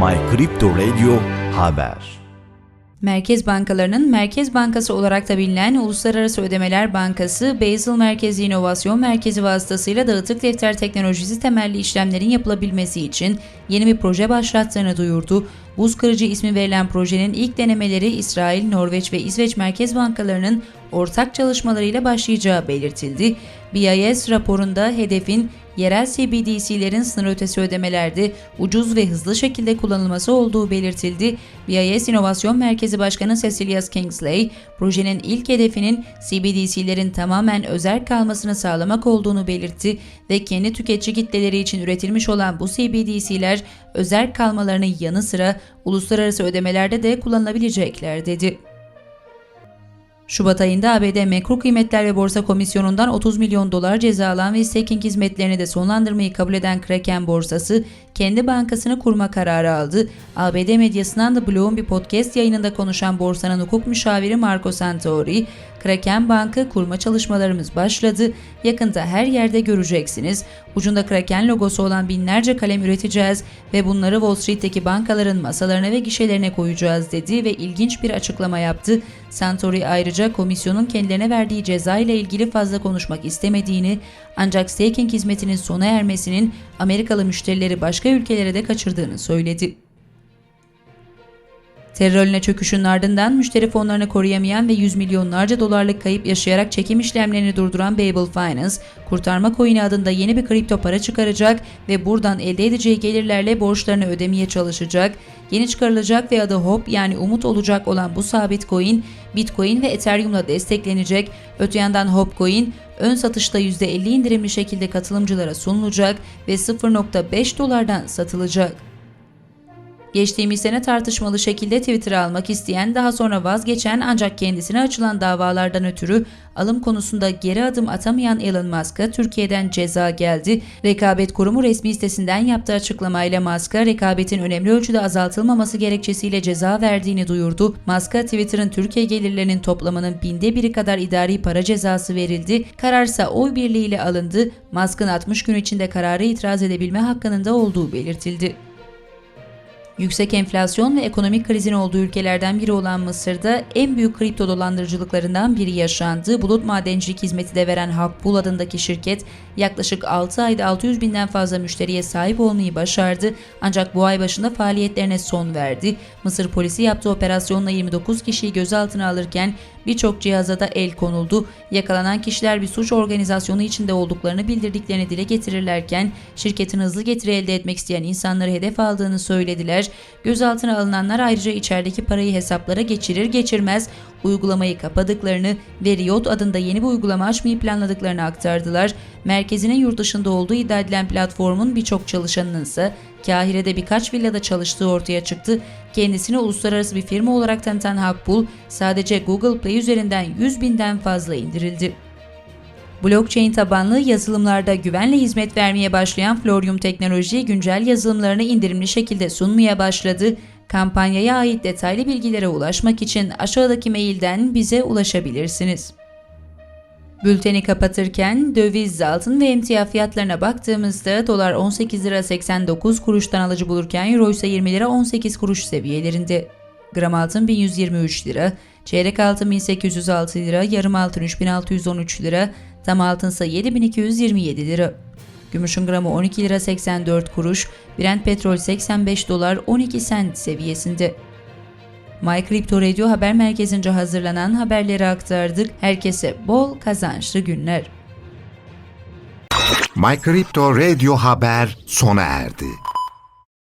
My Crypto Radio Haber Merkez bankalarının Merkez Bankası olarak da bilinen Uluslararası Ödemeler Bankası, Basel Merkezi İnovasyon Merkezi vasıtasıyla dağıtık defter teknolojisi temelli işlemlerin yapılabilmesi için yeni bir proje başlattığını duyurdu. Buz kırıcı ismi verilen projenin ilk denemeleri İsrail, Norveç ve İsveç Merkez Bankalarının ortak çalışmalarıyla başlayacağı belirtildi. BIS raporunda hedefin yerel CBDC'lerin sınır ötesi ödemelerde ucuz ve hızlı şekilde kullanılması olduğu belirtildi. BIS İnovasyon Merkezi Başkanı Cecilia Kingsley, projenin ilk hedefinin CBDC'lerin tamamen özel kalmasını sağlamak olduğunu belirtti ve kendi tüketici kitleleri için üretilmiş olan bu CBDC'ler özel kalmalarının yanı sıra uluslararası ödemelerde de kullanılabilecekler dedi. Şubat ayında ABD Menkul Kıymetler ve Borsa Komisyonu'ndan 30 milyon dolar ceza alan ve staking hizmetlerini de sonlandırmayı kabul eden Kraken borsası kendi bankasını kurma kararı aldı. ABD medyasından da Bloom'un bir podcast yayınında konuşan borsanın hukuk müşaviri Marco Santori, Kraken Bank'ı kurma çalışmalarımız başladı. Yakında her yerde göreceksiniz. Ucunda Kraken logosu olan binlerce kalem üreteceğiz ve bunları Wall Street'teki bankaların masalarına ve gişelerine koyacağız dedi ve ilginç bir açıklama yaptı. Santori ayrıca komisyonun kendilerine verdiği ceza ile ilgili fazla konuşmak istemediğini ancak staking hizmetinin sona ermesinin Amerikalı müşterileri başka ülkelere de kaçırdığını söyledi. Terörüne çöküşün ardından müşteri fonlarını koruyamayan ve yüz milyonlarca dolarlık kayıp yaşayarak çekim işlemlerini durduran Babel Finance, kurtarma coin'i adında yeni bir kripto para çıkaracak ve buradan elde edeceği gelirlerle borçlarını ödemeye çalışacak. Yeni çıkarılacak ve adı HOP yani umut olacak olan bu sabit coin, Bitcoin ve Ethereum'la desteklenecek. Öte yandan HOP coin ön satışta %50 indirimli şekilde katılımcılara sunulacak ve 0.5 dolardan satılacak. Geçtiğimiz sene tartışmalı şekilde Twitter almak isteyen, daha sonra vazgeçen ancak kendisine açılan davalardan ötürü alım konusunda geri adım atamayan Elon Musk'a Türkiye'den ceza geldi. Rekabet Kurumu resmi sitesinden yaptığı açıklamayla Musk'a rekabetin önemli ölçüde azaltılmaması gerekçesiyle ceza verdiğini duyurdu. Musk'a Twitter'ın Türkiye gelirlerinin toplamının binde biri kadar idari para cezası verildi. Kararsa oy birliğiyle alındı. Musk'ın 60 gün içinde kararı itiraz edebilme hakkının da olduğu belirtildi. Yüksek enflasyon ve ekonomik krizin olduğu ülkelerden biri olan Mısır'da en büyük kripto dolandırıcılıklarından biri yaşandı. Bulut madencilik hizmeti de veren Hakbul adındaki şirket yaklaşık 6 ayda 600 binden fazla müşteriye sahip olmayı başardı. Ancak bu ay başında faaliyetlerine son verdi. Mısır polisi yaptığı operasyonla 29 kişiyi gözaltına alırken birçok cihaza da el konuldu. Yakalanan kişiler bir suç organizasyonu içinde olduklarını bildirdiklerini dile getirirlerken şirketin hızlı getiri elde etmek isteyen insanları hedef aldığını söylediler. Gözaltına alınanlar ayrıca içerideki parayı hesaplara geçirir geçirmez uygulamayı kapadıklarını ve Riot adında yeni bir uygulama açmayı planladıklarını aktardılar. Merkezinin yurt dışında olduğu iddia edilen platformun birçok çalışanının ise Kahire'de birkaç villada çalıştığı ortaya çıktı. Kendisini uluslararası bir firma olarak tanıtan Hakbul sadece Google Play üzerinden 100 binden fazla indirildi. Blockchain tabanlı yazılımlarda güvenle hizmet vermeye başlayan Florium Teknoloji güncel yazılımlarını indirimli şekilde sunmaya başladı. Kampanyaya ait detaylı bilgilere ulaşmak için aşağıdaki mailden bize ulaşabilirsiniz. Bülteni kapatırken döviz, altın ve emtia fiyatlarına baktığımızda dolar 18 lira 89 kuruştan alıcı bulurken euro ise 20 lira 18 kuruş seviyelerinde. Gram altın 1123 lira, çeyrek altın 1806 lira, yarım altın 3613 lira, tam altın ise 7227 lira. Gümüşün gramı 12 lira 84 kuruş, Brent petrol 85 dolar 12 sent seviyesinde. My Crypto Radio haber merkezince hazırlanan haberleri aktardık. Herkese bol kazançlı günler. My Crypto Radio Haber sona erdi.